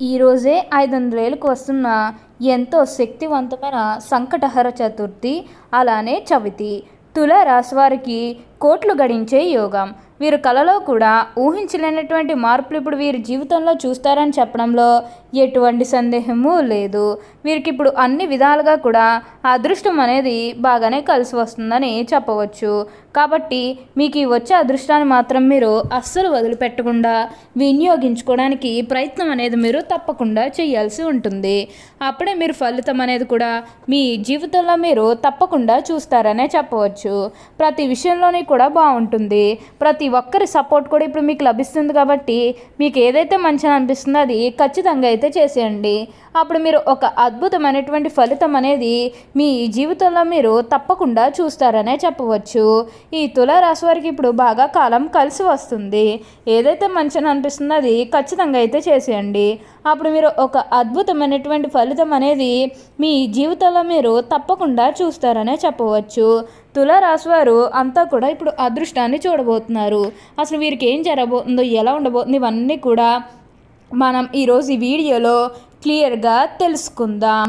ఈరోజే ఐదు వందలేలకు వస్తున్న ఎంతో శక్తివంతమైన సంకటహర చతుర్థి అలానే చవితి. తుల రాశివారికి కోట్లు గడించే యోగం. వీరు కలలో కూడా ఊహించలేనటువంటి మార్పులు ఇప్పుడు వీరి జీవితంలో చూస్తారని చెప్పడంలో ఎటువంటి సందేహము లేదు. వీరికి ఇప్పుడు అన్ని విధాలుగా కూడా అదృష్టం అనేది బాగానే కలిసి వస్తుందని చెప్పవచ్చు. కాబట్టి మీకు ఈ వచ్చే అదృష్టాన్ని మాత్రం మీరు అస్సలు వదిలిపెట్టకుండా వినియోగించుకోవడానికి ప్రయత్నం అనేది మీరు తప్పకుండా చేయాల్సి ఉంటుంది. అప్పుడే మీరు ఫలితం అనేది కూడా మీ జీవితంలో మీరు తప్పకుండా చూస్తారనే చెప్పవచ్చు. ప్రతి విషయంలోని కూడా బాగుంటుంది. ప్రతి ఒక్కరి సపోర్ట్ కూడా ఇప్పుడు మీకు లభిస్తుంది కాబట్టి మీకు ఏదైతే మంచిగా అనిపిస్తుందో అది ఖచ్చితంగా అయితే చేసేయండి. అప్పుడు మీరు ఒక అద్భుతమైనటువంటి ఫలితం అనేది మీ జీవితంలో మీరు తప్పకుండా చూస్తారనే చెప్పవచ్చు. ఈ తులారాశి వారికి ఇప్పుడు బాగా కాలం కలిసి వస్తుంది. ఏదైతే మంచిని అనిపిస్తుందో అది ఖచ్చితంగా అయితే చేసేయండి. అప్పుడు మీరు ఒక అద్భుతమైనటువంటి ఫలితం అనేది మీ జీవితంలో మీరు తప్పకుండా చూస్తారనే చెప్పవచ్చు. తులారాశి వారు అంతా కూడా ఇప్పుడు అదృష్టాన్ని చూడబోతున్నారు. అసలు వీరికి ఏం జరగబోతుందో ఎలా ఉండబోతుంది ఇవన్నీ కూడా మనం ఈరోజు ఈ వీడియోలో క్లియర్గా తెలుసుకుందాం.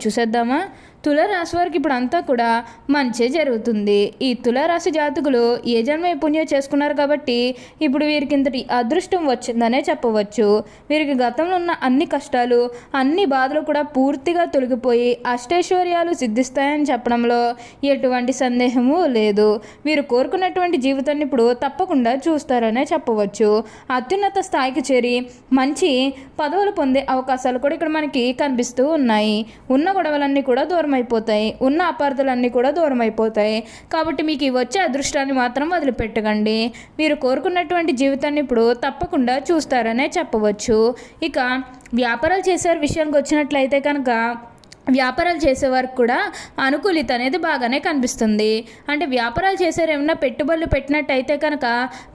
చూసేద్దామా? తులరాశి వారికి ఇప్పుడు అంతా కూడా మంచే జరుగుతుంది. ఈ తులరాశి జాతకులు ఏ జన్మ పుణ్యం చేసుకున్నారు కాబట్టి ఇప్పుడు వీరికి ఇంతటి అదృష్టం వచ్చిందనే చెప్పవచ్చు. వీరికి గతంలో ఉన్న అన్ని కష్టాలు అన్ని బాధలు కూడా పూర్తిగా తొలగిపోయి అష్టైశ్వర్యాలు సిద్ధిస్తాయని చెప్పడంలో ఎటువంటి సందేహము లేదు. వీరు కోరుకున్నటువంటి జీవితాన్ని ఇప్పుడు తప్పకుండా చూస్తారనే చెప్పవచ్చు. అత్యున్నత స్థాయికి చేరి మంచి పదవులు పొందే అవకాశాలు కూడా ఇక్కడ మనకి కనిపిస్తూ ఉన్నాయి. ఉన్న గొడవలన్నీ కూడా దూరం దూరమైపోతాయి అయిపోతాయి ఉన్న అపార్థలన్నీ కూడా దూరం అయిపోతాయి కాబట్టి మీకు ఈ వచ్చే అదృష్టాన్ని మాత్రం వదిలిపెట్టకండి. మీరు కోరుకున్నటువంటి జీవితాన్ని ఇప్పుడు తప్పకుండా చూస్తారనే చెప్పవచ్చు. ఇక వ్యాపారాలు చేసే విషయానికి వచ్చినట్లయితే కనుక వ్యాపారాలు చేసేవారికి కూడా అనుకూలిత అనేది బాగానే కనిపిస్తుంది. అంటే వ్యాపారాలు చేసేవారు ఏమైనా పెట్టుబడులు పెట్టినట్టయితే కనుక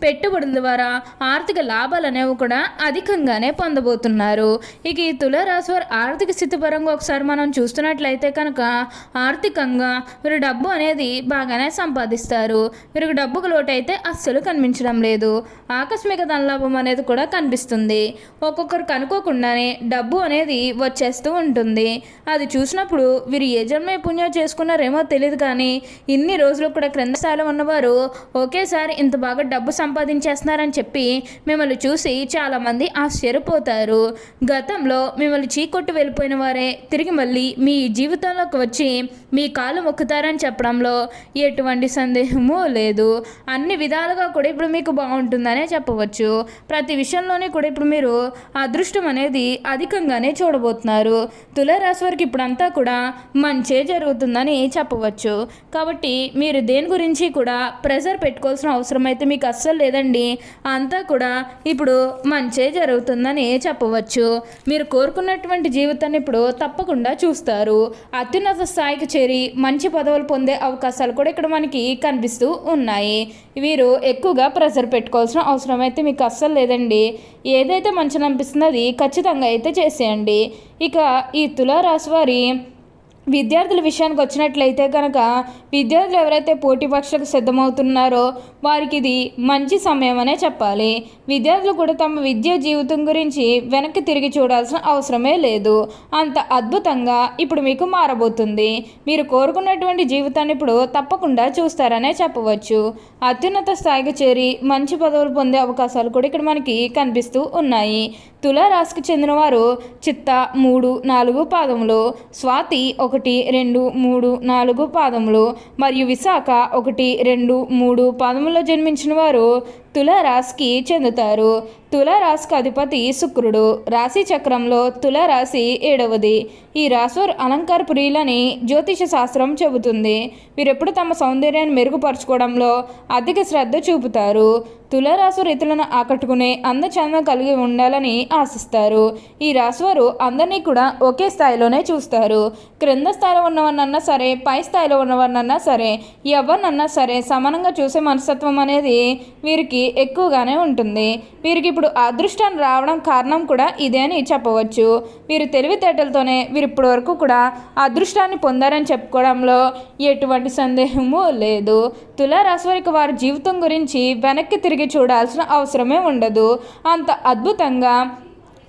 పెట్టుబడుల ద్వారా ఆర్థిక లాభాలు అనేవి కూడా అధికంగానే పొందబోతున్నారు. ఇక ఈ తులారాశి వారి ఆర్థిక స్థితి పరంగా ఒకసారి మనం చూస్తున్నట్లయితే కనుక ఆర్థికంగా వీరు డబ్బు అనేది బాగానే సంపాదిస్తారు. వీరికి డబ్బుకు లోటు అయితే అస్సలు కనిపించడం లేదు. ఆకస్మిక ధనలాభం అనేది కూడా కనిపిస్తుంది. ఒక్కొక్కరికి అనుకోకుండానే డబ్బు అనేది వచ్చేస్తూ ఉంటుంది. అది చూసినప్పుడు వీరు ఏ జన్మే పుణ్యం చేసుకున్నారేమో తెలియదు కానీ ఇన్ని రోజులు కూడా క్రింద స్థాయిలో ఉన్నవారు ఒకేసారి ఇంత బాగా డబ్బు సంపాదించేస్తున్నారని చెప్పి మిమ్మల్ని చూసి చాలామంది ఆశ్చర్యపోతారు. గతంలో మిమ్మల్ని చీకొట్టు వెళ్ళిపోయిన వారే తిరిగి మళ్ళీ మీ జీవితంలోకి వచ్చి మీ కాలు మొక్కుతారని చెప్పడంలో ఎటువంటి సందేహము లేదు. అన్ని విధాలుగా కూడా ఇప్పుడు మీకు బాగుంటుందనే చెప్పవచ్చు. ప్రతి విషయంలోనే కూడా ఇప్పుడు మీరు అదృష్టం అనేది అధికంగానే చూడబోతున్నారు. తులారాశి వారికి ఇప్పుడు అంతా కూడా మంచే జరుగుతుందని చెప్పవచ్చు. కాబట్టి మీరు దేని గురించి కూడా ప్రెజర్ పెట్టుకోవాల్సిన అవసరం అయితే మీకు అస్సలు లేదండి. అంతా కూడా ఇప్పుడు మంచే జరుగుతుందని చెప్పవచ్చు. మీరు కోరుకున్నటువంటి జీవితాన్ని ఇప్పుడు తప్పకుండా చూస్తారు. అత్యున్నత స్థాయికి చేరి మంచి పదవులు పొందే అవకాశాలు కూడా ఇక్కడ మనకి కనిపిస్తూ ఉన్నాయి. వీరు ఎక్కువగా ప్రెజర్ పెట్టుకోవాల్సిన అవసరం అయితే మీకు అస్సలు లేదండి. ఏదైతే మంచిని అనిపిస్తుందో అది ఖచ్చితంగా అయితే చేసేయండి. ఇక ఈ తులారాశి వారి విద్యార్థుల విషయానికి వచ్చినట్లయితే కనుక విద్యార్థులు ఎవరైతే పోటీ పరీక్షలకు సిద్ధమవుతున్నారో వారికి ఇది మంచి సమయం అనే చెప్పాలి. విద్యార్థులు కూడా తమ విద్యా జీవితం గురించి వెనక్కి తిరిగి చూడాల్సిన అవసరమే లేదు. అంత అద్భుతంగా ఇప్పుడు మీకు మారబోతుంది. మీరు కోరుకున్నటువంటి జీవితాన్ని ఇప్పుడు తప్పకుండా చూస్తారనే చెప్పవచ్చు. అత్యున్నత స్థాయికి చేరి మంచి పదవులు పొందే అవకాశాలు కూడా ఇక్కడ మనకి కనిపిస్తూ ఉన్నాయి. తులారాశికి చెందినవారు చిత్త మూడు నాలుగు పాదములు స్వాతి ఒకటి రెండు మూడు నాలుగు పాదములు మరియు విశాఖ ఒకటి రెండు మూడు పాదముల్లో జన్మించిన వారు తులారాశికి చెందుతారు. తులారాశికి అధిపతి శుక్రుడు. రాశి చక్రంలో తులారాశి ఏడవది. ఈ రాశివారు అలంకార ప్రియులని జ్యోతిష శాస్త్రం చెబుతుంది. వీరెప్పుడు తమ సౌందర్యాన్ని మెరుగుపరచుకోవడంలో అధిక శ్రద్ధ చూపుతారు. తులారాశి రీతులను ఆకట్టుకునే అందచందం కలిగి ఉండాలని ఆశిస్తారు. ఈ రాశివారు అందరినీ కూడా ఒకే స్థాయిలోనే చూస్తారు. క్రింద స్థాయిలో ఉన్నవన్నన్నా సరే పై స్థాయిలో ఉన్నవారినన్నా సరే ఎవరినన్నా సరే సమానంగా చూసే మనస్తత్వం అనేది వీరికి ఎక్కువగానే ఉంటుంది. వీరికి ఇప్పుడు అదృష్టం రావడం కారణం కూడా ఇదే అని చెప్పవచ్చు. వీరు తెలివితేటలతోనే వీరు ఇప్పటి వరకు కూడా అదృష్టాన్ని పొందారని చెప్పుకోవడంలో ఎటువంటి సందేహము లేదు. తులారాశి వారికి వారి జీవితం గురించి వెనక్కి తిరిగి చూడాల్సిన అవసరమే ఉండదు. అంత అద్భుతంగా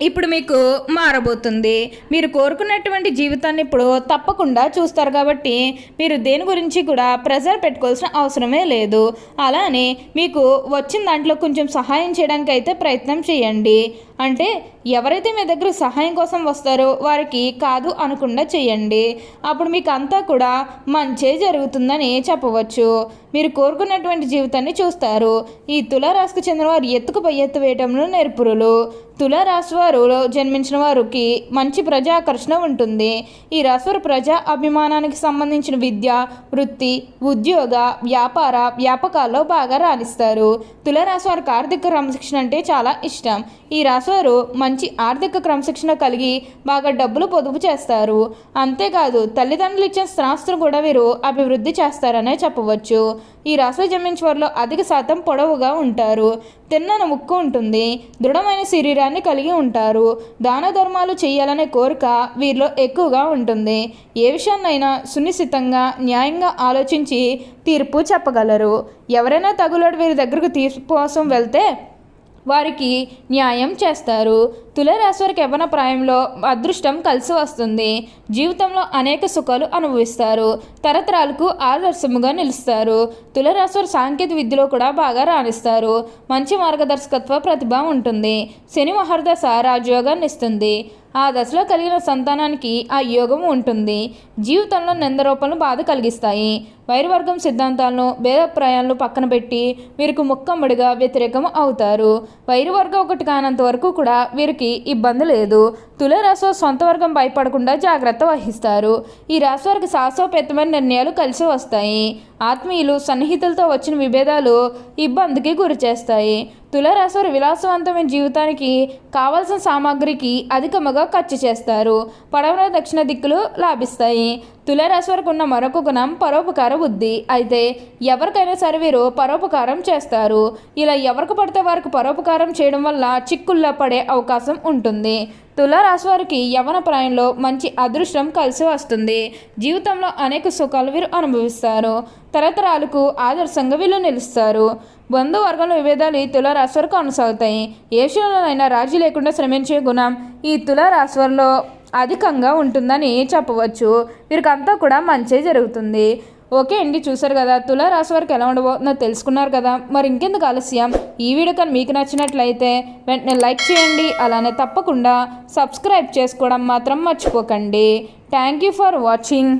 ఇప్పుడు మీకు మారబోతుంది. మీరు కోరుకున్నటువంటి జీవితాన్ని ఇప్పుడు తప్పకుండా చూస్తారు కాబట్టి మీరు దేని గురించి కూడా ప్రెజర్ పెట్టుకోవాల్సిన అవసరమే లేదు. అలానే మీకు వచ్చిన దాంట్లో కొంచెం సహాయం చేయడానికి అయితే ప్రయత్నం చేయండి. అంటే ఎవరైతే మీ దగ్గర సహాయం కోసం వస్తారో వారికి కాదు అనకుండా చేయండి. అప్పుడు మీకు అంతా కూడా మంచే జరుగుతుందని చెప్పవచ్చు. మీరు కోరుకున్నటువంటి జీవితాన్ని చూస్తారు. ఈ తులారాశికి చెందిన వారు ఎత్తుకు పై ఎత్తు వేయటంలో నేర్పురులు. తులారాశి వారులో జన్మించిన వారికి మంచి ప్రజాకర్షణ ఉంటుంది. ఈ రాశివారు ప్రజా అభిమానానికి సంబంధించిన విద్య వృత్తి ఉద్యోగ వ్యాపార వ్యాపకాల్లో బాగా రాణిస్తారు. తులారాశి వారికి ఆర్థిక క్రమశిక్షణ అంటే చాలా ఇష్టం. ఈ రాశివారు మంచి ఆర్థిక క్రమశిక్షణ కలిగి బాగా డబ్బులు పొదుపు చేస్తారు. అంతేకాదు తల్లిదండ్రులు ఇచ్చిన స్థిరాస్తులు కూడా వీరు అభివృద్ధి చేస్తారనే చెప్పవచ్చు. ఈ రాశి జన్మించిన వారిలో అధిక శాతం పొడవుగా ఉంటారు. తిన్నన ముక్కు ఉంటుంది. దృఢమైన శరీరాన్ని కలిగి ఉంటారు. దాన ధర్మాలు చేయాలనే కోరిక వీరిలో ఎక్కువగా ఉంటుంది. ఏ విషయాన్నైనా సునిశ్చితంగా న్యాయంగా ఆలోచించి తీర్పు చెప్పగలరు. ఎవరైనా తగులాడు వీరి దగ్గరకు తీర్పు కోసం వెళ్తే వారికి న్యాయం చేస్తారు. తులారాశి వారికి యవ్వన ప్రాయంలో అదృష్టం కలిసి వస్తుంది. జీవితంలో అనేక సుఖాలు అనుభవిస్తారు. తరతరాలకు ఆదర్శముగా నిలుస్తారు. తులారాశి వారు సాంకేతిక విద్యలో కూడా బాగా రాణిస్తారు. మంచి మార్గదర్శకత్వ ప్రతిభ ఉంటుంది. శని మహర్దశ రాజయోగాన్ని ఇస్తుంది. ఆ దశలో కలిగిన సంతానానికి ఆ యోగం ఉంటుంది. జీవితంలో నిందరూపలను బాధ కలిగిస్తాయి. వైరవర్గం సిద్ధాంతాలను భేదప్రాయాలను పక్కన పెట్టి వీరికి ముక్కమ్మడిగా వ్యతిరేకం అవుతారు. వైరవర్గం ఒకటి కానంత వరకు కూడా వీరికి ఇబ్బంది లేదు. తులరాశి సొంత వర్గం భయపడకుండా జాగ్రత్త వహిస్తారు. ఈ రాశి వారికి సాహసోపేతమైన నిర్ణయాలు కలిసి వస్తాయి. ఆత్మీయులు సన్నిహితులతో వచ్చిన విభేదాలు ఇబ్బందికి గురి చేస్తాయి తులారాశివారి విలాసవంతమైన జీవితానికి కావలసిన సామాగ్రికి అధికముగా ఖర్చు చేస్తారు. పడవల దక్షిణ దిక్కులు లాభిస్తాయి. తులారాశి వారికి ఉన్న మరొక గుణం పరోపకార బుద్ధి. అయితే ఎవరికైనా సరే వీరు పరోపకారం చేస్తారు. ఇలా ఎవరికి పడితే వారికి పరోపకారం చేయడం వల్ల చిక్కుల్లో పడే అవకాశం ఉంటుంది. తులారాశి వారికి యవన ప్రాయంలో మంచి అదృష్టం కలిసి వస్తుంది. జీవితంలో అనేక సుఖాలు వీరు అనుభవిస్తారు. తరతరాలకు ఆదర్శంగా వీళ్ళు నిలుస్తారు. బంధువర్గంలో విభేదాలు ఈ తులారాశి కొనసాగుతాయి. ఏ విషయంలోనైనా రాజీ లేకుండా శ్రమించే గుణం ఈ తులారాశి అధికంగా ఉంటుందని చెప్పవచ్చు. వీరికంతా కూడా మంచి జరుగుతుంది. ఓకే అండి చూసారు కదా తులారాశి వారికి ఎలా ఉండబోతుందో తెలుసుకున్నారు కదా. మరి ఇంకెందుకు ఆలస్యం? ఈ వీడియో కానీ మీకు నచ్చినట్లయితే వెంటనే లైక్ చేయండి. అలానే తప్పకుండా సబ్స్క్రైబ్ చేసుకోవడం మాత్రం మర్చిపోకండి. Thank you for watching.